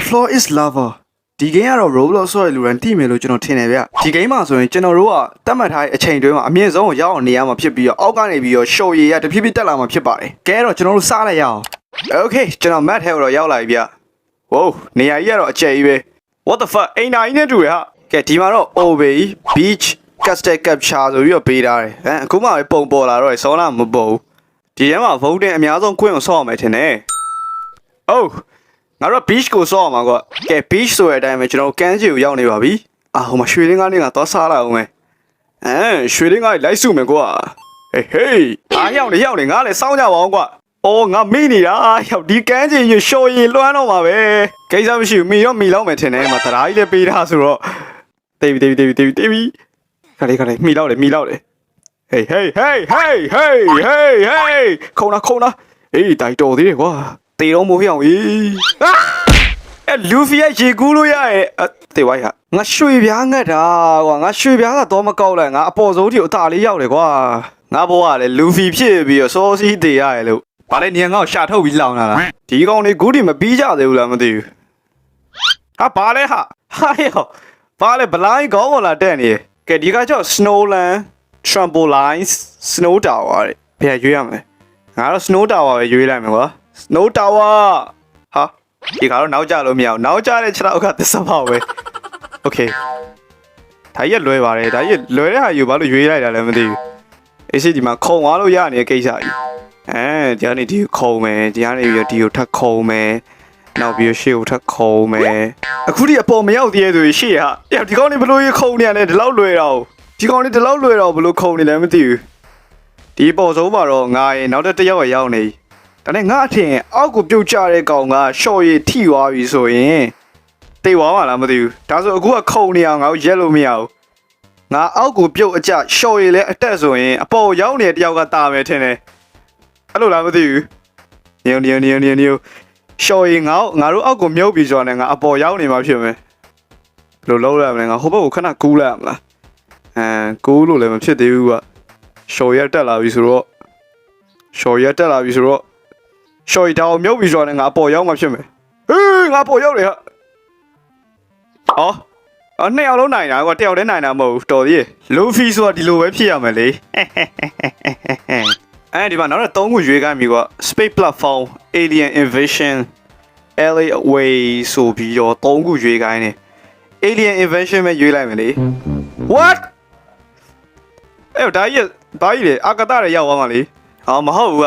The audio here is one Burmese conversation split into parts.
The floor is lava ဒီ game ကတော့ Roblox ဆိုတဲ့လူတိုင်းသိမယ်လို့ကျွန်တော်ထင်တယ်ဗျဒီ game မှာဆိုရင်ကျွန်တော်တို့ကတတ်မှတ်ထားတဲ့အချိန်တွင်းမှာအမြင့်ဆုံးကိုရောက်အောင်နေရမှာဖြစ်ပြီးတော့အောက်ကနေပြီးတော့ show ရည်ရတဖြည်းဖြည်းတက်လာမှာဖြစ်ပါတယ်ကဲတော့ကျွန်တော်တို့စားလိုက်ရအောင် Okay ကျွန်တော် map ထဲကိုတော့ရောက်လာပြီဗျ Wow နေရာကြီးကတော့အကျယ်ကြီးပဲ What the fuck အိမ်နာကြီးနဲ့တူရဟာကဲဒီမှာတော့ Obey Beach Castle Capture ဆိုပြီးတော့ပေးထားတယ်ဟမ်အခုမှပဲပုံပေါ်လာတော့ဆောင်းလာမပေါ်ဘူးဒီထဲမှာ voting အများဆုံးခွင့်ကိုဆောက်အောင်မယ်ထင်တယ် Oh ငါတို့ beach ကိုစောအောင်ပါကွာကဲ beach ဆိုတဲ့အတိုင်းပဲကျွန်တော်ကမ်းခြေကိုရောက်နေပါပြီအာဟိုမှာရွှေရင်းကားလေးကတော့စားလာအောင်မယ်အဲရွှေရင်းကားလိုက်စုမယ်ကွာဟေးဟေးအားရောက်နေရောက်နေငါလည်းစောင်းကြပါအောင်ကွာအော်ငါမိနေတာရောက်ဒီကမ်းခြေရရှော်ရင်လွှမ်းတော့မှာပဲကိစ္စမရှိဘူးမိတော့မိလောက်မယ်ထင်တယ်မှာတရာကြီးလည်းပေးထားဆိုတော့တေးပြီတေးပြီတေးပြီတေးပြီတေးပြီခါလေးခါလေးမိလောက်တယ်မိလောက်တယ်ဟေးဟေးဟေးဟေးဟေးဟေးဟေးခုံနာခုံနာအေးတိုက်တော်သေးတယ်ကွာ တေတော့မိုးပြောင်းအေးအာအဲလူဖီရဲ့ရေကူးလို့ရရဲ့အတေဝိုင်းဟာငါရွှေပြားငတ်တာကွာငါရွှေပြားကတော့မကောက်လိုက်ငါအပေါ်ဆုံးထိအသာလေးရောက်တယ်ကွာငါဘဝကလည်းလူဖီဖြစ်ပြီးတော့စောစီးတေရရဲ့လို့ဘာလဲညံငေါ့ရှာထုတ်ပြီးလောင်လာတာဒီကောင်လေးဂူးတီမပြီးကြသေးဘူးလားမသိဘူးဟာဘာလဲဟာဟာယောဘာလဲဘလိုင်းကောင်းပေါ်လာတက်နေကဲဒီကကြောင့် snowland trampolines snow tower တဲ့ဘယ်ရွေးရမလဲငါတော့ snow tower ပဲရွေးလိုက်မယ်ကွာ snow tower ဟာဒီကတော့နောက်ကျလို့မရအောင်နောက်ကျတဲ့ခြေထောက်ကသစ္စာပါပဲ okay ဒါကြီးကလွယ်ပါတယ်ဒါကြီးလွယ်တဲ့ဟာယူဘာလို့ရွေးလိုက်တာလဲမသိဘူးအေးရှိဒီမှာခုံသွားလို့ရနေတဲ့ကိစ္စကြီးအဲဒီကနေဒီခုံမယ်ဒီကနေပြီးတော့ဒီကိုထပ်ခုံမယ်နောက်ပြီးရှေ့ကိုထပ်ခုံမယ်အခုဒီအပေါ်မရောက်သေးရဲ့ဆိုရှေ့ဟာအဲ့ဒီကောင်နေဘလို့ခုံနေရလဲဒီလောက်လွယ်တော့ဒီကောင်နေဒီလောက်လွယ်တော့ဘလို့ခုံနေလဲမသိဘူးဒီပေါ်ဆုံးမှာတော့ငါရင်နောက်တစ်ယောက်ရောက်နေပြီ ဒါနဲ့ငါအထင်အောက်ကိုပြုတ်ကျတဲ့ကောင်ကရှော့ရည်ထိသွားပြီဆိုရင်တိတ်သွားမှာလားမသိဘူးဒါဆိုအခုကခုံနေအောင်ငါတို့ရက်လို့မရဘူးငါအောက်ကိုပြုတ်အကျရှော့ရည်လဲအတက်ဆိုရင်အပေါ်ရောက်နေတဲ့တယောက်ကတာမယ်ထင်တယ်အဲ့လိုလားမသိဘူးညင်ညင်ညင်ညင်ညင်ရှော့ရည်ငါတို့ငါတို့အောက်ကိုမြုပ်ပြီးဆိုတော့ငါအပေါ်ရောက်နေမှာဖြစ်မယ်ဘယ်လိုလုပ်ရမလဲငါဟိုဘက်ကိုခဏကူးလိုက်ရမလားအဲကူးလို့လည်းမဖြစ်သေးဘူးကရှော့ရည်တက်လာပြီဆိုတော့ရှော့ရည်တက်လာပြီဆိုတော့ ရှော်ရီတောင်မြုပ်ပြီးဆိုတော့ငါအပေါ်ရောက်မှဖြစ်မယ်ဟေးငါပေါ်ရောက်တယ်ဟာအော်အော်နှစ်ယောက်လုံးနိုင်တာကွာတယောက်တည်းနိုင်တာမဟုတ်ဘူးတော်သေးရဲ့လူဖီဆိုတာဒီလိုပဲဖြစ်ရမယ်လေအဲဒီမှာနောက်တော့၃ခုရွေးခိုင်းပြီကွာ space platform alien invasion LA away ဆိုပြီးတော့၃ခုရွေးခိုင်းတယ် alien invasion ပဲရွေးလိုက်မယ်လေ what အဲ့ဒါကြီးဘာကြီးလဲအာကတရရောက်သွားမှာလေဟောမဟုတ်ဘူးက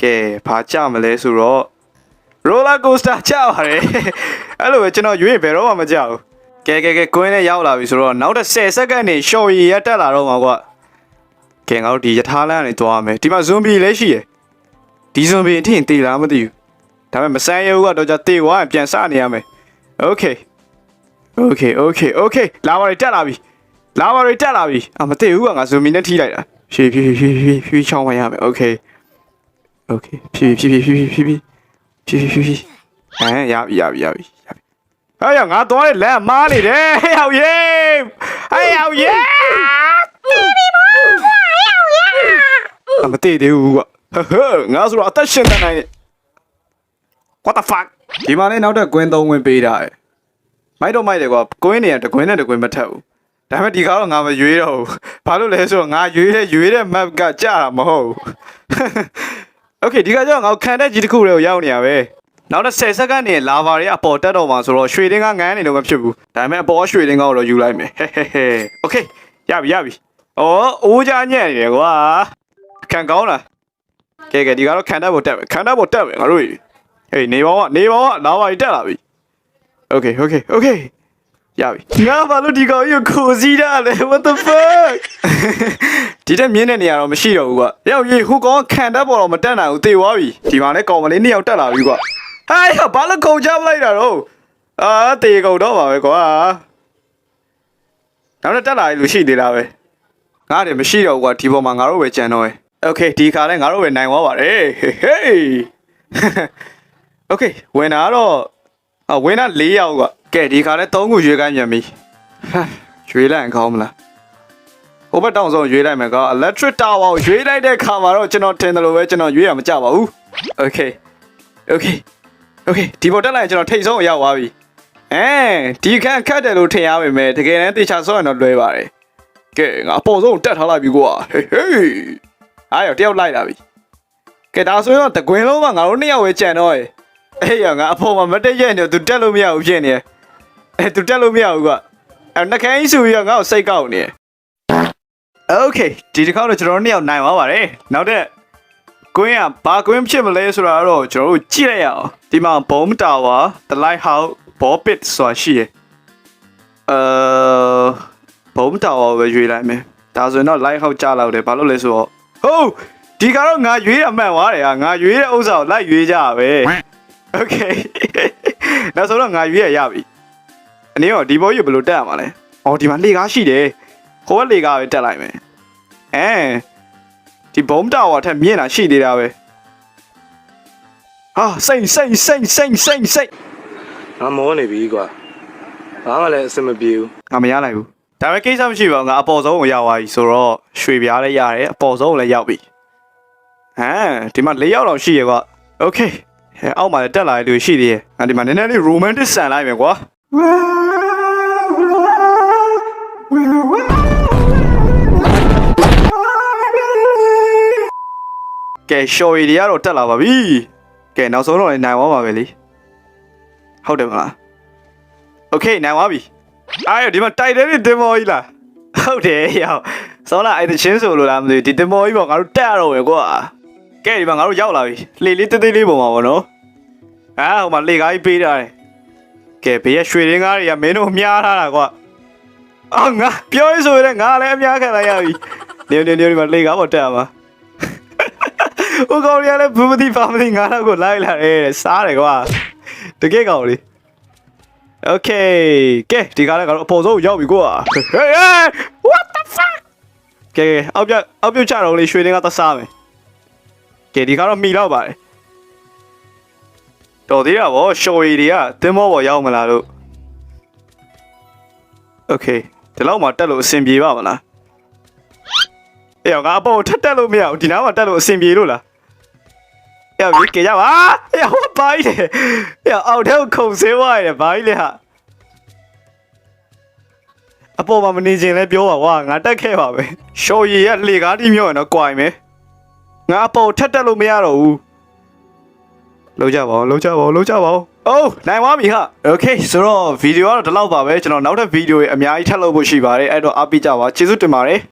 ကဲဘာကြမလဲဆိုတော့ roller coaster ကြပါတယ်အဲ့လိုပဲကျွန်တော်ရွေးဘယ်တော့မှမကြဘူးကဲကဲကဲကွင်းနဲ့ရောက်လာပြီဆိုတော့နောက်တစ်10စက္ကန့်နေရှော်ရည်ရတက်လာတော့မှာကွာကဲငါတို့ဒီယထာလန်းကနေသွားမယ်ဒီမှာ zombie လည်းရှိရယ်ဒီ zombie အထင်တေလားမသိဘူးဒါပေမဲ့မဆန်းရဘူးကတော့じゃတေဝါရင်ပြန်စနေရမယ် okay okay okay okay လာပါရတက်လာပြီလာပါရတက်လာပြီအမသိဘူးကငါ zombie နဲ့ထိလိုက်တာဖြည်းဖြည်းဖြည်းဖြည်းဖြည်းချောင်းဝင်ရမယ် okay Okay ဖြည်းဖြည်းဖြည်းဖြည်းဖြည်းဖြည်းဖြည်းဖြည်းဖြည်းအဲရပြီရပြီရပြီရပြီဟဲ့ရငါသွားတဲ့လမ်းမားနေတယ်ဟဲ့ဟောက်ရေဟဲ့ဟောက်ရေအမတည်သေးဘူးကွာဟဟငါဆိုတော့အသက်ရှင်တတ်နိုင်တယ် What the fuck ဒီမှာလည်းနောက်တဲ့ကွင်းသုံးဝင်ပေးတာရဲ့မိုက်တော့မိုက်တယ်ကွာကွင်းနေရတကွင်းနဲ့တကွင်းမထက်ဘူးဒါပေမဲ့ဒီကားတော့ငါမရွေးတော့ဘူးဘာလို့လဲဆိုတော့ငါရွေးတဲ့ရွေးတဲ့ map ကကြာတာမဟုတ်ဘူး โอเคဒီကကြောင့်ငါခံတဲ့ကြီးတစ်ခုတွေကိုရောက်နေရပဲနောက်တော့10စက္ကန့်နေလာဘာတွေအပေါ်တက်တော့မှာဆိုတော့ရွှေတင်းကငန်းနေလို့မဖြစ်ဘူးဒါပေမဲ့အပေါ်ရွှေတင်းကတော့ယူလိုက်မယ်ဟဲဟဲဟဲโอเคရပြီရပြီဩအိုးကြညက်နေတယ်ကွာခံကောင်းလားကဲကဲဒီကတော့ခံတတ်ဖို့တက်ပဲခံတတ်ဖို့တက်ပဲငါတို့ဟေးနေပါဦးနေပါဦးလာဘာတွေတက်လာပြီโอเคโอเคโอเค ရပြီငါဘာလို့ဒီကောင်ကြီးကိုခိုစီးတာလဲ what the fuck ဒီတက်မြင်းတဲ့နေရာတော့မရှိတော့ဘူးကွာရောက်ရေဟိုကောင်ခံတတ်ပေါ်တော့မတက်နိုင်ဘူးတေသွားပြီဒီမှာလဲကောင်မလေးနှစ်ယောက်တက်လာပြီကွာဟဲ့ဘာလို့ခုံချပလိုက်တာတော့ အာတေကုန်တော့ပါပဲကွာနောက်တော့တက်လာလို့ရှိသေးတာပဲငါတယ်မရှိတော့ဘူးကွာဒီပေါ်မှာငါတို့ပဲကြံတော့ရယ်โอเคဒီခါလဲငါတို့ပဲနိုင်သွားပါတယ်ဟေးဟေးโอเคဝင်တာကတော့အဝင်တာ၄ယောက်ကွာ ကဲဒီခါနဲ့၃ခုရွေးခိုင်းမြန်ပြီရွေးလိုက်ရင်ကောင်းမလားဟိုဘက်တောင်ဆုံးရွေးလိုက်မယ်ကော electric tower ကိုရွေးလိုက်တဲ့ခါမှာတော့ကျွန်တော်ထင်တယ်လို့ပဲကျွန်တော်ရွေးရမကြပါဘူး okay okay okay ဒီပေါ်တက်လိုက်ရင်ကျွန်တော်ထိတ်ဆုံးရောက်သွားပြီအဲဒီခန့်ခတ်တယ်လို့ထင်ရပါမယ်တကယ်တမ်းတေချာဆော့ရင်တော့လွဲပါတယ်ကဲငါအပေါ်ဆုံးတက်ထားလိုက်ပြီကွာဟေးဟေးအားရတယောက်လိုက်လာပြီကဲဒါဆိုရင်တော့တကွင်းလုံးကငါတို့နှစ်ယောက်ပဲကြံတော့ရဲ့အေးရငါအပေါ်မှာမတက်ရဲ့နေသူတက်လို့မရဘူးဖြစ်နေတယ် အဲသူတက်လို့မရဘူးကွာအဲနှကန်းကြီးဆိုပြီးတော့ငါ့ကိုစိတ်ကောက်နေတယ်โอเคဒီတစ်ခါတော့ကျွန်တော်တို့နှစ်ယောက်နိုင်သွားပါတယ်နောက်တဲ့ကွင်းကဘာကွင်းဖြစ်မလဲဆိုတာတော့ကျွန်တော်တို့ကြည့်လိုက်ရအောင်ဒီမှာ bomb tower the lighthouse ဘောပစ်ဆိုတာရှိရယ်အဲဘုံတောင်ပဲရွေးလိုက်မယ်ဒါဆိုရင်တော့ light ဟောက်ကြလောက်တယ်ဘာလို့လဲဆိုတော့ဟုတ်ဒီကတော့ငါရွေးရမှန်သွားတယ်ဟာငါရွေးတဲ့ဥစ္စာကိုလိုက်ရွေးကြရပဲโอเคဒါဆိုတော့ငါရွေးရရပြီ အနေရောဒီဘောကြီးဘယ်လိုတက်ရမှာလဲအော်ဒီမှာလေကားရှိတယ်ဟိုကလေကားပဲတက်လိုက်မယ်အဲဒီဘုံတောင်ထက်မြင့်တာရှိသေးတာပဲဟာစိတ်စိတ်စိတ်စိတ်စိတ်စိတ် ငါမောနေပြီကွာဘာမှလည်းအဆင်မပြေဘူး ငါမရနိုင်ဘူးဒါပေမဲ့ကိစ္စမရှိပါဘူးငါအပေါ်ဆုံးကိုရောက်သွားပြီဆိုတော့ရွှေပြားလည်းရတယ်အပေါ်ဆုံးကိုလည်းရောက်ပြီဟမ်ဒီမှာ၄ရောက်တော့ရှိရကွာโอเคဟဲ့အောက်မှာလည်းတက်လာတဲ့လူရှိသေးရဲ့ငါဒီမှာနည်းနည်းလေး romantic ဆန်လိုက်မယ်ကွာ ကဲရှော်ရီတွေကတော့တက်လာပါပြီကဲနောက်ဆုံးတော့လည်းနိုင်သွားပါပဲလေဟုတ်တယ်မလား โอเคနိုင်သွားပြီအားရဒီမှာတိုက်တယ်တင်မော်ကြီးလားဟုတ်တယ်ရောက်စောလာအဲ့တချင်းဆိုလို့လားမသိဘူးဒီတင်မော်ကြီးပေါ့ငါတို့တက်ရတော့ပဲကွာကဲဒီမှာငါတို့ရောက်လာပြီလှေလေးတေးသေးလေးပုံပါဗောနော်အာဟိုမှာလေကားကြီးပေးထားတယ် ကဲဘေးရရွှေရင်းကားတွေကမင်းတို့မြားထားတာကွာအော်ငါပြောရဆိုရင်ငါလည်းအများခံလိုက်ရပြီနေနေနေဒီမှာလေကားပေါ်တက်ရမှာဟိုကောင်ရလည်းဘူးမသိပါမသိငါတော့ကိုလိုက်လာတယ်တဲ့စားတယ်ကွာတကယ်ကောင်လေး โอเคကဲဒီကားလည်းကတော့အပေါ်ဆုံးရောက်ပြီကိုอ่ะ hey hey what the fuck ကဲအောက်ပြအောက်ပြချတော့လေရွှေတင်းကသစားမယ်ကဲဒီကားတော့မိတော့ပါတယ် တော်သေးတာဗောရှော်ရီတွေကတင်းမောပေါ်ရောက်မလားလို့โอเคဒီလောက်မှတက်လို့အဆင်ပြေပါမလားအေးငါအပေါ်ထက်တက်လို့မရဘူးဒီနားမှာတက်လို့အဆင်ပြေလို့လားအေးဒီကေရပါအေးဟိုပိုင်းတယ်အေးအောက်ထဲကိုခုံဆင်းသွားရတယ်ဘာကြီးလဲဟာ အပေါ်မှာမနေခြင်းလဲပြောပါကွာငါတက်ခဲ့ပါပဲရှော်ရီရဲ့လေကားတိမြော့ရင်တော့ကြွိုင်မယ်ငါအပေါ်ထက်တက်လို့မရတော့ဘူး လုံးကြပါဦးလုံးကြပါဦးလုံးကြပါဦးအိုးနိုင်သွားပြီဟာโอเคဆိုတော့ဗီဒီယိုကတော့ဒီလောက်ပါပဲကျွန်တော်နောက်ထပ်ဗီဒီယိုတွေအများကြီးထပ်လုပ်ဖို့ရှိပါတယ်အဲ့တော့အားပေးကြပါကျေးဇူးတင်ပါတယ်